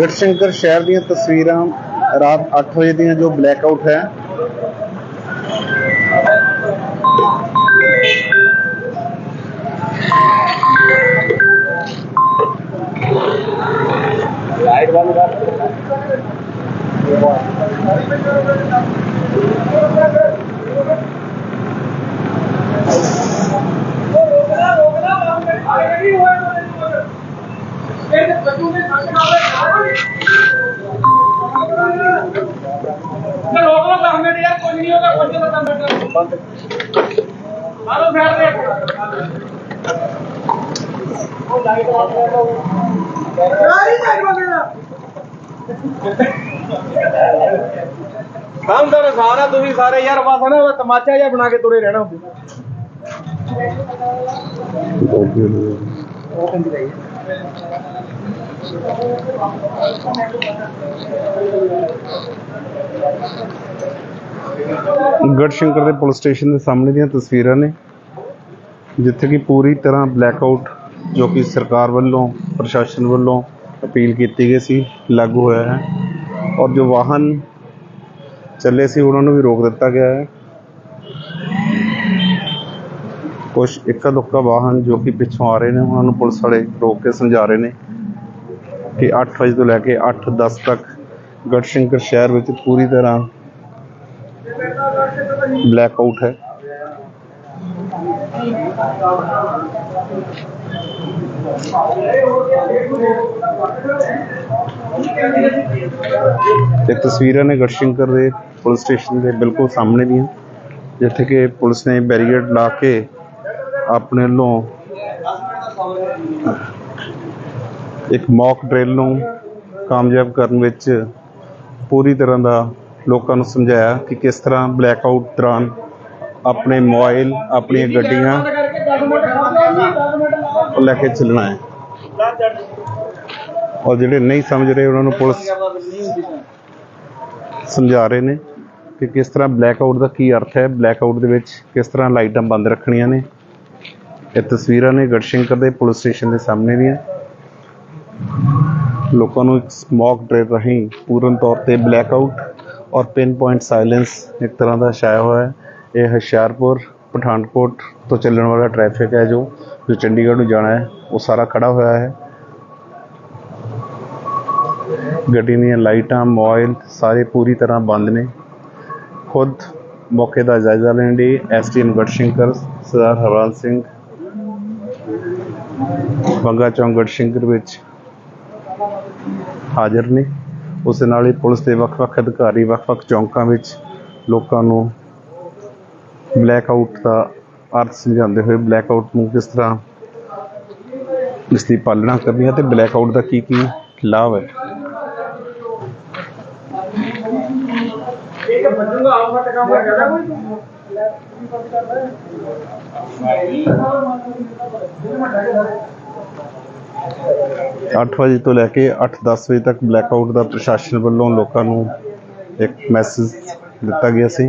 ਗੜਸ਼ੰਕਰ ਸ਼ਹਿਰ ਦੀਆਂ ਤਸਵੀਰਾਂ ਰਾਤ 8 ਵਜੇ ਦੀਆਂ ਜੋ ਬਲੈਕ ਆਊਟ ਹੈ। ਲਾਈਟ ਬੰਦ ਕਰ। ਕੰਮ ਤਾਂ ਸਾਰਾ ਤੁਸੀਂ ਸਾਰੇ ਯਾਰ, ਬਸ ਨਾ ਤਮਾਚਾ ਜਿਹਾ ਬਣਾ ਕੇ ਤੁਰੇ ਰਹਿਣਾ ਗੜਸ਼ੰਕਰ ਦੇ ਪੁਲਿਸ ਸਟੇਸ਼ਨ ਦੇ ਸਾਹਮਣੇ ਦੀਆਂ ਤਸਵੀਰਾਂ ਨੇ, ਜਿੱਥੇ ਕਿ ਪੂਰੀ ਤਰ੍ਹਾਂ ਬਲੈਕ ਆਊਟ ਜੋ ਕਿ ਸਰਕਾਰ ਵੱਲੋਂ, ਪ੍ਰਸ਼ਾਸਨ ਵੱਲੋਂ ਅਪੀਲ ਕੀਤੀ ਗਈ ਸੀ, ਲਾਗੂ ਹੋਇਆ ਹੈ। ਔਰ ਜੋ ਵਾਹਨ ਚੱਲੇ ਸੀ, ਉਹਨਾਂ ਨੂੰ ਵੀ ਰੋਕ ਦਿੱਤਾ ਗਿਆ ਹੈ। ਕੁਝ ਇੱਕਾ ਦੁੱਕਾ ਵਾਹਨ ਜੋ ਕਿ ਪਿੱਛੋਂ ਆ ਰਹੇ ਨੇ, ਉਹਨਾਂ ਨੂੰ ਪੁਲਿਸ ਵਾਲੇ ਰੋਕ ਕੇ ਸਮਝਾ ਰਹੇ ਨੇ ਕਿ 8 ਵਜੇ ਤੋਂ ਲੈ ਕੇ 8:10 ਤੱਕ ਗੜਸ਼ੰਕਰ ਸ਼ਹਿਰ ਵਿੱਚ ਪੂਰੀ ਤਰ੍ਹਾਂ ਬਲੈਕ ਆਊਟ ਹੈ। ਇਹ ਤਸਵੀਰਾਂ ਨੇ ਗੜਸ਼ੰਕਰ ਦੇ ਪੁਲਿਸ ਸਟੇਸ਼ਨ ਦੇ ਬਿਲਕੁਲ ਸਾਹਮਣੇ ਦੀਆਂ, ਜਿੱਥੇ ਕਿ ਪੁਲਿਸ ਨੇ ਬੈਰੀਗੇਡ ਲਾ ਕੇ ਆਪਣੇ ਵੱਲੋਂ ਇੱਕ ਮੌਕ ਡਰਿਲ ਨੂੰ ਕਾਮਯਾਬ ਕਰਨ ਵਿੱਚ ਪੂਰੀ ਤਰ੍ਹਾਂ ਦਾ ਲੋਕਾਂ ਨੂੰ ਸਮਝਾਇਆ ਕਿ ਕਿਸ ਤਰ੍ਹਾਂ ਬਲੈਕ ਆਊਟ ਦੌਰਾਨ ਆਪਣੇ ਮੋਬਾਈਲ, ਆਪਣੀਆਂ ਗੱਡੀਆਂ ਕਰਕੇ 10 ਮਿੰਟ ਖਾਓ 10 ਮਿੰਟ ਲਾਓ ਲੈ ਕੇ ਚੱਲਣਾ ਹੈ। ਔਰ ਜਿਹੜੇ ਨਹੀਂ ਸਮਝ ਰਹੇ ਉਹਨਾਂ ਨੂੰ ਪੁਲਿਸ ਸਮਝਾ ਰਹੇ ਨੇ ਕਿ ਕਿਸ ਤਰ੍ਹਾਂ ਬਲੈਕ ਆਊਟ ਦਾ ਕੀ ਅਰਥ ਹੈ। ਬਲੈਕ ਆਊਟ ਦੇ ਵਿੱਚ ਕਿਸ ਤਰ੍ਹਾਂ ਲਾਈਟਾਂ ਬੰਦ ਰੱਖਣੀਆਂ ਨੇ। ਇਹ ਤਸਵੀਰਾਂ ਨੇ ਗੜਸ਼ੰਕਰ ਦੇ ਪੁਲਿਸ ਸਟੇਸ਼ਨ ਦੇ ਸਾਹਮਣੇ ਦੀਆਂ। ਲੋਕਾਂ ਨੂੰ ਇੱਕ ਸਮੌਕ ਡਰਿਲ ਰਾਹੀਂ ਪੂਰਨ ਤੌਰ ਤੇ ਬਲੈਕ ਆਊਟ ਔਰ ਪਿਨ ਪੁਆਇੰਟ ਸਾਇਲੈਂਸ ਇੱਕ ਤਰ੍ਹਾਂ ਦਾ ਛਾਇਆ ਹੋਇਆ ਹੈ। ਇਹ ਹੁਸ਼ਿਆਰਪੁਰ, ਪਠਾਨਕੋਟ ਤੋਂ ਚੱਲਣ ਵਾਲਾ ਟ੍ਰੈਫਿਕ ਹੈ ਜੋ ਜੋ ਚੰਡੀਗੜ੍ਹ ਨੂੰ ਜਾਣਾ ਹੈ, ਉਹ ਸਾਰਾ ਖੜਾ ਹੋਇਆ ਹੈ। ਗੱਡੀ ਦੀਆਂ ਲਾਈਟਾਂ, ਮੋਬਾਈਲ ਸਾਰੇ ਪੂਰੀ ਤਰ੍ਹਾਂ ਬੰਦ ਨੇ। ਖੁਦ ਮੌਕੇ ਦਾ ਜਾਇਜ਼ਾ ਲੈਣ ਲਈ ਐਸਟੀਐਮ ਗੜਸ਼ੰਕਰ, ਸਰਦਾਰ ਹਰਵਾਲ ਸਿੰਘ, ਬੰਗਾ ਚੌਂਕ ਗੜਸ਼ੰਕਰ ਵਿੱਚ ਹਾਜ਼ਰ ਨੇ। ਉਸ ਨਾਲ ਹੀ ਪੁਲਿਸ ਦੇ ਵੱਖ-ਵੱਖ ਅਧਿਕਾਰੀ, ਵੱਖ-ਵੱਖ ਚੌਂਕਾਂ ਵਿੱਚ ਲੋਕਾਂ ਨੂੰ ਬਲੈਕ ਆਊਟ ਦਾ ਅਰਥ ਸਮਝਾਉਂਦੇ ਹੋਏ ਬਲੈਕ ਆਊਟ ਨੂੰ ਕਿਸ ਤਰ੍ਹਾਂ ਇਸ ਦੀ ਪਾਲਣਾ ਕਰਨੀ ਹੈ ਤੇ ਬਲੈਕ ਆਊਟ ਦਾ ਕੀ ਕੀ ਲਾਭ ਹੈ? ਇੱਕ ਬੱਜੂਗਾ ਆਪ ਫਟ ਕੰਮ ਕਰਦਾ ਕੋਈ ਅੱਠ ਵਜੇ ਤੋਂ ਲੈ ਕੇ 8-10 ਵਜੇ ਤੱਕ ਬਲੈਕ ਆਊਟ ਦਾ ਪ੍ਰਸ਼ਾਸਨ ਵੱਲੋਂ ਲੋਕਾਂ ਨੂੰ ਇੱਕ ਮੈਸੇਜ ਦਿੱਤਾ ਗਿਆ ਸੀ।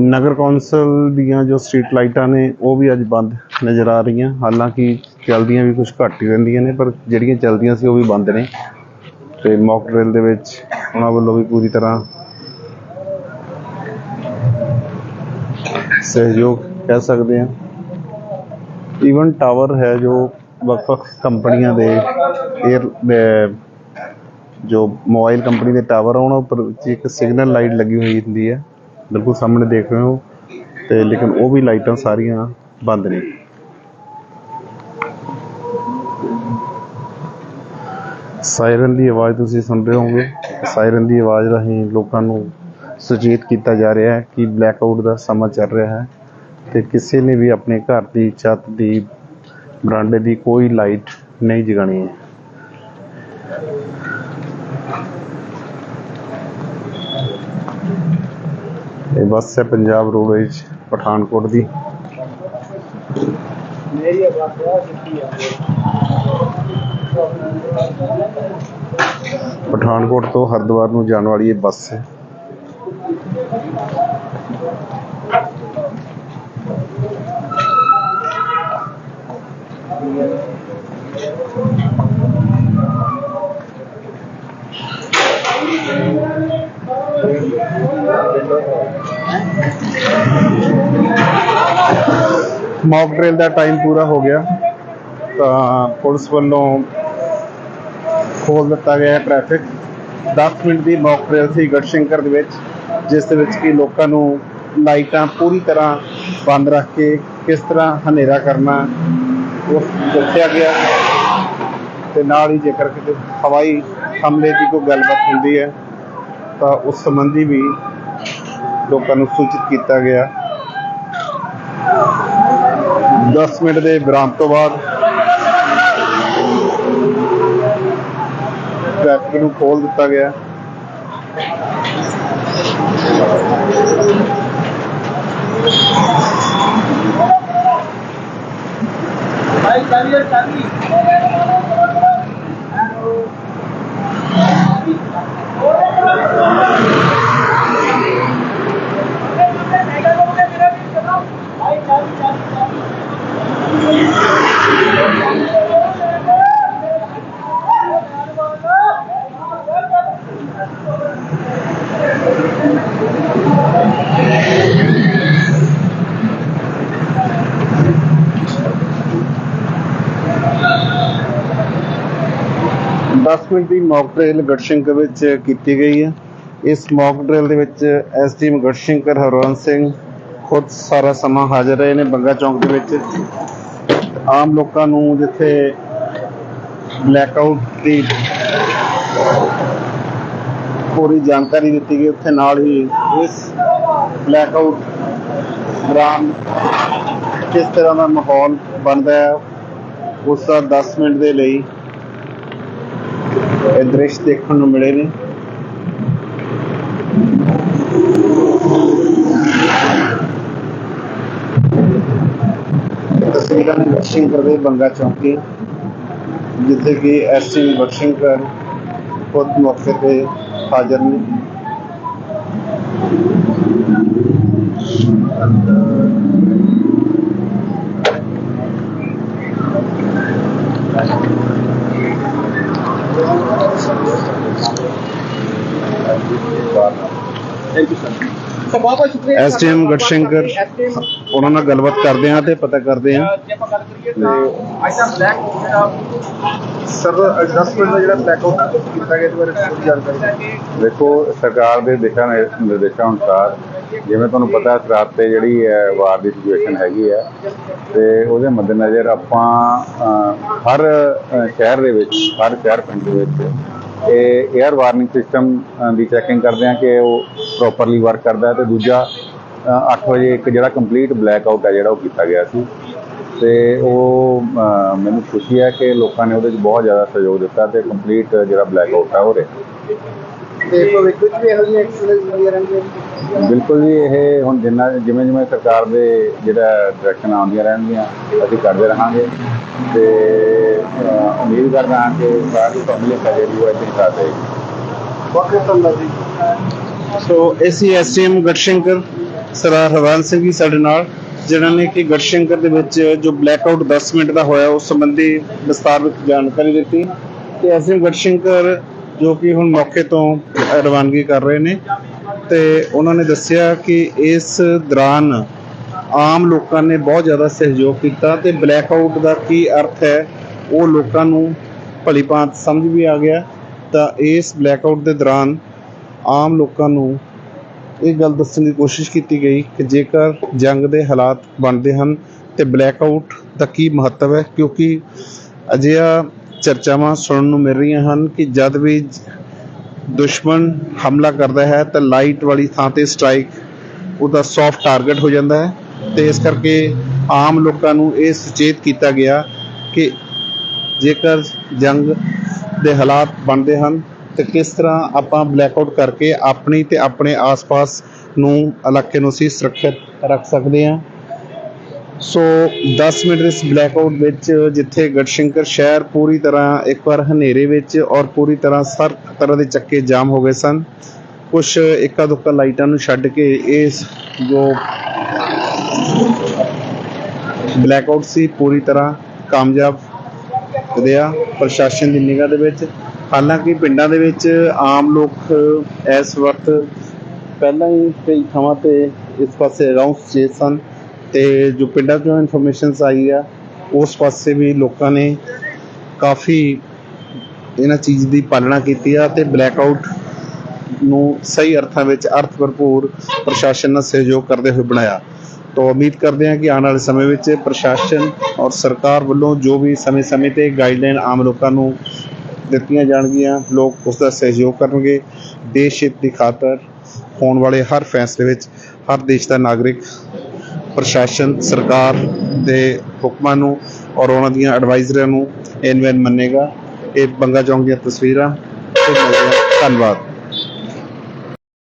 ਨਗਰ ਕੌਂਸਲ ਦੀਆਂ ਜੋ ਸਟਰੀਟ ਲਾਈਟਾਂ ਨੇ, ਉਹ ਵੀ ਅੱਜ ਬੰਦ ਨਜ਼ਰ ਆ ਰਹੀਆਂ। ਹਾਲਾਂਕਿ ਚੱਲਦੀਆਂ ਵੀ ਕੁਝ ਘੱਟ ਹੀ ਰਹਿੰਦੀਆਂ ਨੇ, ਪਰ ਜਿਹੜੀਆਂ ਚੱਲਦੀਆਂ ਸੀ ਉਹ ਵੀ ਬੰਦ ਨੇ। ਤੇ ਮੌਕ ਡਰਿਲ ਦੇ ਵਿੱਚ ਉਹਨਾਂ ਵੱਲੋਂ ਵੀ ਪੂਰੀ ਤਰ੍ਹਾਂ ਸਹਿਯੋਗ ਕਹਿ ਸਕਦੇ ਹਾਂ। ਈਵਨ ਟਾਵਰ ਹੈ ਜੋ ਵੱਖ-ਵੱਖ ਕੰਪਨੀਆਂ ਦੇ 에ਅਰ ਜੋ ਮੋਬਾਈਲ ਕੰਪਨੀ ਦੇ ਟਾਵਰ ਆ, ਉਹਨਾਂ ਉੱਪਰ ਵਿੱਚ ਇੱਕ ਸਿਗਨਲ ਲਾਈਟ ਲੱਗੀ ਹੋਈ ਹੁੰਦੀ ਹੈ। ਬਿਲਕੁਲ ਸਾਹਮਣੇ ਦੇਖ ਰਹੇ ਹੋ ਤੇ ਲੇਕਿਨ ਉਹ ਵੀ ਲਾਈਟਾਂ ਸਾਰੀਆਂ ਬੰਦ ਨੇ। ਸਾਇਰਨ ਦੀ ਆਵਾਜ਼ ਤੁਸੀਂ ਸੁਣ ਰਹੇ ਹੋਗੇ ਸਾਇਰਨ ਦੀ ਆਵਾਜ਼ ਰਾਹੀਂ ਲੋਕਾਂ ਨੂੰ ਸੁਚੇਤ ਕੀਤਾ ਜਾ ਰਿਹਾ ਹੈ ਕਿ ਬਲੈਕ ਆਊਟ ਦਾ ਸਮਾਂ ਚੱਲ ਰਿਹਾ ਹੈ ਤੇ ਕਿਸੇ ਨੇ ਵੀ ਆਪਣੇ ਘਰ ਦੀ ਛੱਤ ਦੀ ਬਰਾਂਡੇ ਦੀ ਕੋਈ ਲਾਈਟ ਨਹੀਂ ਜਗਾਣੀ ਹੈ। ਇਹ ਬੱਸ ਹੈ ਪੰਜਾਬ ਰੋਡਵੇਜ ਪਠਾਨਕੋਟ ਦੀ। ਮੇਰੀ ਆਵਾਜ਼ ਆ ਸਿੱਧੀ ਆ ਪਠਾਨਕੋਟ ਤੋਂ ਹਰਿਦੁਆਰ ਨੂੰ ਜਾਣ ਵਾਲੀ ਇਹ ਬੱਸ ਹੈ। ਮੌਕ ਡਰਿਲ ਦਾ ਟਾਈਮ ਪੂਰਾ ਹੋ ਗਿਆ। ਤਾਂ ਪੁਲਿਸ ਵੱਲੋਂ ਖੋਲ ਦਿੱਤਾ ਗਿਆ ਟ੍ਰੈਫਿਕ 10 ਮਿੰਟ ਦੀ ਮੌਕ ਡਰਿਲ ਸੀ ਗੜਸ਼ੰਕਰ ਦੇ ਵਿੱਚ, ਜਿਸ ਦੇ ਵਿੱਚ ਕਿ ਲੋਕਾਂ ਨੂੰ ਲਾਈਟਾਂ ਪੂਰੀ ਤਰ੍ਹਾਂ ਬੰਦ ਰੱਖ ਕੇ ਕਿਸ ਤਰ੍ਹਾਂ ਹਨੇਰਾ ਕਰਨਾ ਉਹ ਦੱਸਿਆ ਗਿਆ। ਤੇ ਨਾਲ ਹੀ ਜੇਕਰ ਕਿਤੇ ਹਵਾਈ ਹਮਲੇ ਦੀ ਕੋਈ ਗੱਲਬਾਤ ਹੁੰਦੀ ਹੈ, ਤਾਂ ਉਸ ਸੰਬੰਧੀ ਵੀ ਲੋਕਾਂ ਨੂੰ ਸੂਚਿਤ ਕੀਤਾ ਗਿਆ। 10 ਮਿੰਟ ਦੇ ਵਿਰਾਮ ਤੋਂ ਬਾਅਦ ਟ੍ਰੈਫਿਕ ਨੂੰ ਖੋਲ ਦਿੱਤਾ ਗਿਆ। ਭਾਈ ਚਾਲੀਏ ਚਾਲੀ ਦਸ ਮਿੰਟ ਦੀ ਮੌਕ ਡਰਿਲ ਗੜਸ਼ੰਕਰ ਵਿੱਚ ਕੀਤੀ ਗਈ ਹੈ। ਇਸ ਮੌਕ ਡਰਿਲ ਦੇ ਵਿੱਚ ਐਸਟੀਐਮ ਗੜਸ਼ੰਕਰ ਹਰਵੰਤ ਸਿੰਘ ਖੁਦ ਸਾਰਾ ਸਮਾਂ ਹਾਜ਼ਰ ਰਹੇ ਨੇ ਬੰਗਾ ਚੌਂਕ ਦੇ ਵਿੱਚ। ਆਮ ਲੋਕਾਂ ਨੂੰ ਜਿੱਥੇ ਬਲੈਕਆਊਟ ਦੀ ਪੂਰੀ ਜਾਣਕਾਰੀ ਦਿੱਤੀ ਗਈ, ਉੱਥੇ ਨਾਲ ਹੀ ਇਸ ਬਲੈਕਆਊਟ ਦੌਰਾਨ ਕਿਸ ਤਰ੍ਹਾਂ ਦਾ ਮਾਹੌਲ ਬਣਦਾ ਹੈ, ਉਸ ਦਾ 10 ਮਿੰਟ ਦੇ ਲਈ ਇਹ ਦ੍ਰਿਸ਼ ਦੇਖਣ ਨੂੰ ਮਿਲੇ ਨੇ। ਤਸਵੀਰਾਂ ਨੇ ਬਖਸ਼ਿੰਕਰ ਦੇ ਬੰਗਾ ਚੌਂਕੀ ਜਿੱਥੇ ਕਿ ਐਸਟੀ ਬਖਸ਼ਿੰਕਰ ਖੁਦ ਮੌਕੇ ਤੇ ਹਾਜ਼ਰ ਨੇ। ਥੈਂਕ ਯੂ ਸਰ ਬਹੁਤ ਬਹੁਤ ਸ਼ੁਕਰੀਆ ਐਸਟੀਐਮ ਗੜਸ਼ੰਕਰ ਉਹਨਾਂ ਨਾਲ ਗੱਲਬਾਤ ਕਰਦੇ ਹਾਂ ਤੇ ਪਤਾ ਕਰਦੇ ਹਾਂ। ਜੇ ਆਪਾਂ ਗੱਲ ਕਰੀਏ ਤਾਂ ਅੱਜ ਦਾ ਬਲੈਕ ਜਿਹੜਾ ਸਰ ਐਡਜਸਟਮੈਂਟ ਦਾ ਜਿਹੜਾ ਬਲੈਕਆਊਟ ਕੀਤਾ ਗਿਆ ਇਹਦੇ ਬਾਰੇ ਪੂਰੀ ਜਾਣਕਾਰੀ ਦੇਖੋ ਸਰਕਾਰ ਦੇ ਦਿਸ਼ਾ ਨਿਰ- ਨਿਰਦੇਸ਼ਾਂ ਅਨੁਸਾਰ ਜਿਵੇਂ ਤੁਹਾਨੂੰ ਪਤਾ ਹੈ ਰਾਤ ਤੇ ਜਿਹੜੀ ਹੈ ਵਾਰ ਦੀ ਸਿਚੁਏਸ਼ਨ ਹੈਗੀ ਹੈ ਤੇ ਉਹਦੇ ਮੱਦੇਨਜ਼ਰ ਆਪਾਂ ਹਰ ਸ਼ਹਿਰ ਦੇ ਵਿੱਚ, ਹਰ ਸ਼ਹਿਰ ਪਿੰਡ ਦੇ ਵਿੱਚ ਇਹ 에ਅਰ ਵਾਰਨਿੰਗ ਸਿਸਟਮ ਦੀ ਚੈਕਿੰਗ ਕਰਦੇ ਹਾਂ ਕਿ ਉਹ ਪ੍ਰੋਪਰਲੀ ਵਰਕ ਕਰਦਾ ਹੈ ਤੇ ਦੂਜਾ 8 ਵਜੇ ਇੱਕ ਜਿਹੜਾ ਕੰਪਲੀਟ ਬਲੈਕ ਆਊਟ ਹੈ ਜਿਹੜਾ ਉਹ ਕੀਤਾ ਗਿਆ ਸੀ। ਤੇ ਉਹ ਮੈਨੂੰ ਖੁਸ਼ੀ ਹੈ ਕਿ ਲੋਕਾਂ ਨੇ ਉਹਦੇ ਵਿੱਚ ਬਹੁਤ ਜ਼ਿਆਦਾ ਸਹਿਯੋਗ ਦਿੱਤਾ ਤੇ ਕੰਪਲੀਟ ਜਿਹੜਾ ਬਲੈਕ ਆਊਟ ਹੈ ਉਹ ਰਿਹਾ। ਤੇ ਭਵਿੱਖ ਵਿੱਚ ਵੀ ਇਹੋ ਜਿਹੀਆਂ ਐਕਸਰਸਾਈਜ਼ ਹੁੰਦੀਆਂ ਰਹਿਣਗੀਆਂ ਬਿਲਕੁਲ ਜੀ ਇਹ ਹੁਣ ਜਿੰਨਾ ਜਿਵੇਂ ਜਿਵੇਂ ਸਰਕਾਰ ਦੇ ਜਿਹੜਾ ਡਾਇਰੈਕਸ਼ਨ ਆਉਂਦੀਆਂ ਰਹਿਣਗੀਆਂ ਅਸੀਂ ਕਰਦੇ ਰਹਾਂਗੇ। ਤੇ ਉਮੀਦ ਕਰਦਾ ਹਾਂ ਕਿ ਸਾਰੀ ਪਬਲਿਕ ਜਿਹੜੀ ਉਹ ਇੱਥੇ ਸਾਥ ਧੰਨਵਾਦ ਜੀ। ਸੋ ਐਸੀ ਐਸਟੀਐਮ ਗੜਸ਼ੰਕਰ ਸਰਦਾਰ ਹਰਵੰਤ ਸਿੰਘ ਜੀ ਸਾਡੇ ਨਾਲ ਜਿਨ੍ਹਾਂ ਨੇ ਕਿ ਗੜਸ਼ੰਕਰ ਦੇ ਵਿੱਚ ਜੋ ਬਲੈਕਆਊਟ 10 ਮਿੰਟ ਦਾ ਹੋਇਆ ਉਸ ਸੰਬੰਧੀ ਵਿਸਤਾਰ ਵਿੱਚ ਜਾਣਕਾਰੀ ਦਿੱਤੀ। ਤੇ ਐਸਟੀਐਮ ਗੜਸ਼ੰਕਰ ਜੋ ਕਿ ਹੁਣ ਮੌਕੇ ਤੋਂ ਰਵਾਨਗੀ ਕਰ ਰਹੇ ਨੇ ਤੇ ਉਹਨਾਂ ਨੇ ਦੱਸਿਆ ਕਿ ਇਸ ਦੌਰਾਨ ਆਮ ਲੋਕਾਂ ਨੇ ਬਹੁਤ ਜ਼ਿਆਦਾ ਸਹਿਯੋਗ ਕੀਤਾ ਤੇ ਬਲੈਕਆਊਟ ਦਾ ਕੀ ਅਰਥ ਹੈ, ਉਹ ਲੋਕਾਂ ਨੂੰ ਭਲੀ ਭਾਂਤ ਸਮਝ ਵੀ ਆ ਗਿਆ। ਤਾਂ ਇਸ ਬਲੈਕ ਆਊਟ ਦੇ ਦੌਰਾਨ ਆਮ ਲੋਕਾਂ ਨੂੰ ਇਹ ਗੱਲ ਦੱਸਣ ਦੀ ਕੋਸ਼ਿਸ਼ ਕੀਤੀ ਗਈ ਕਿ ਜੇਕਰ ਜੰਗ ਦੇ ਹਾਲਾਤ ਬਣਦੇ ਹਨ ਤੇ ਬਲੈਕਆਊਟ ਦਾ ਕੀ ਮਹੱਤਵ ਹੈ, ਕਿਉਂਕਿ ਅਜਿਹਾ ਚਰਚਾਵਾਂ ਸੁਣਨ ਨੂੰ ਮਿਲ ਰਹੀਆਂ ਹਨ ਕਿ ਜਦ ਵੀ ਦੁਸ਼ਮਣ ਹਮਲਾ ਕਰਦਾ ਹੈ ਤਾਂ ਲਾਈਟ ਵਾਲੀ ਥਾਂ ਤੇ ਸਟ੍ਰਾਈਕ ਉਹਦਾ ਸੌਫਟ ਟਾਰਗੇਟ ਹੋ ਜਾਂਦਾ ਹੈ ਤੇ ਇਸ ਕਰਕੇ ਆਮ ਲੋਕਾਂ ਨੂੰ ਇਹ ਸੁਚੇਤ ਕੀਤਾ ਗਿਆ ਕਿ ਜੇਕਰ ਜੰਗ ਦੇ ਹਾਲਾਤ ਬਣਦੇ ਹਨ ਤੇ ਕਿਸ ਤਰ੍ਹਾਂ ਆਪਾਂ ਬਲੈਕ ਆਊਟ ਕਰਕੇ ਆਪਣੀ ਤੇ ਆਪਣੇ ਆਸ-ਪਾਸ ਨੂੰ ਇਲਾਕੇ ਨੂੰ ਅਸੀਂ ਸੁਰੱਖਿਅਤ ਰੱਖ ਸਕਦੇ ਹਾਂ। ਸੋ 10 ਮਿੰਟ ਇਸ ਬਲੈਕਆਊਟ ਵਿੱਚ ਜਿੱਥੇ ਗੜਸ਼ੰਕਰ ਸ਼ਹਿਰ ਪੂਰੀ ਤਰ੍ਹਾਂ ਇੱਕ ਵਾਰ ਹਨੇਰੇ ਵਿੱਚ ਔਰ ਪੂਰੀ ਤਰ੍ਹਾਂ ਸਰ ਤਰ੍ਹਾਂ ਦੇ ਚੱਕੇ ਜਾਮ ਹੋ ਗਏ ਸਨ। ਕੁਝ ਇੱਕਾ ਦੁੱਕਾ ਲਾਈਟਾਂ ਨੂੰ ਛੱਡ ਕੇ ਇਸ ਜੋ ਬਲੈਕਆਊਟ ਸੀ, ਪੂਰੀ ਤਰ੍ਹਾਂ ਕਾਮਯਾਬ ਰਿਹਾ ਪ੍ਰਸ਼ਾਸਨ ਦੀ ਨਿਗਾਹ ਦੇ ਵਿੱਚ। ਹਾਲਾਂਕਿ ਪਿੰਡਾਂ ਦੇ ਵਿੱਚ ਆਮ ਲੋਕ ਇਸ ਵਕਤ ਪਹਿਲਾਂ ਹੀ ਕਈ ਥਾਵਾਂ ਤੇ ਇਸ ਪਾਸੇ ਅਨਾਉਂਸ ਜੇ ਸਨ। ਤੇ ਜੋ ਪਿੰਡਾਂ ਤੋਂ ਇਨਫੋਰਮੇਸ਼ਨਸ ਆਈ ਆ, ਉਸ ਪਾਸੇ ਵੀ ਲੋਕਾਂ ਨੇ ਕਾਫੀ ਇਹਨਾਂ ਚੀਜ਼ ਦੀ ਪਾਲਣਾ ਕੀਤੀ ਆ ਤੇ ਬਲੈਕਆਊਟ ਨੂੰ ਸਹੀ ਅਰਥਾਂ ਵਿੱਚ ਅਰਥ ਭਰਪੂਰ ਪ੍ਰਸ਼ਾਸਨ ਨਾਲ ਸਹਿਯੋਗ ਕਰਦੇ ਹੋਏ ਬਣਾਇਆ। ਤਾਂ ਉਮੀਦ ਕਰਦੇ ਹਾਂ ਕਿ ਆਉਣ ਵਾਲੇ ਸਮੇਂ ਵਿੱਚ ਪ੍ਰਸ਼ਾਸਨ ਔਰ ਸਰਕਾਰ ਵੱਲੋਂ ਜੋ ਵੀ ਸਮੇਂ-ਸਮੇਂ ਤੇ ਗਾਈਡਲਾਈਨ ਆਮ ਲੋਕਾਂ ਨੂੰ ਦਿੱਤੀਆਂ ਜਾਣਗੀਆਂ, ਲੋਕ ਉਸ ਦਾ ਸਹਿਯੋਗ ਕਰਨਗੇ। ਦੇਸ਼ ਹਿੱਤ ਦੀ ਖਾਤਰ ਹੋਣ ਵਾਲੇ ਹਰ ਫੈਸਲੇ ਵਿੱਚ ਹਰ ਦੇਸ਼ ਦਾ ਨਾਗਰਿਕ ਪ੍ਰਸ਼ਾਸਨ, ਸਰਕਾਰ ਦੇ ਹੁਕਮਾਂ ਨੂੰ ਔਰ ਉਹਨਾਂ ਦੀਆਂ ਐਡਵਾਈਜ਼ਰਾਂ ਨੂੰ ਇਨਵੈਨ ਮੰਨੇਗਾ। ਇਹ ਬੰਗਾ ਚੌਂਕ ਦੀਆਂ ਤਸਵੀਰਾਂ। ਤੇ ਮਿਲਦੇ ਧੰਨਵਾਦ।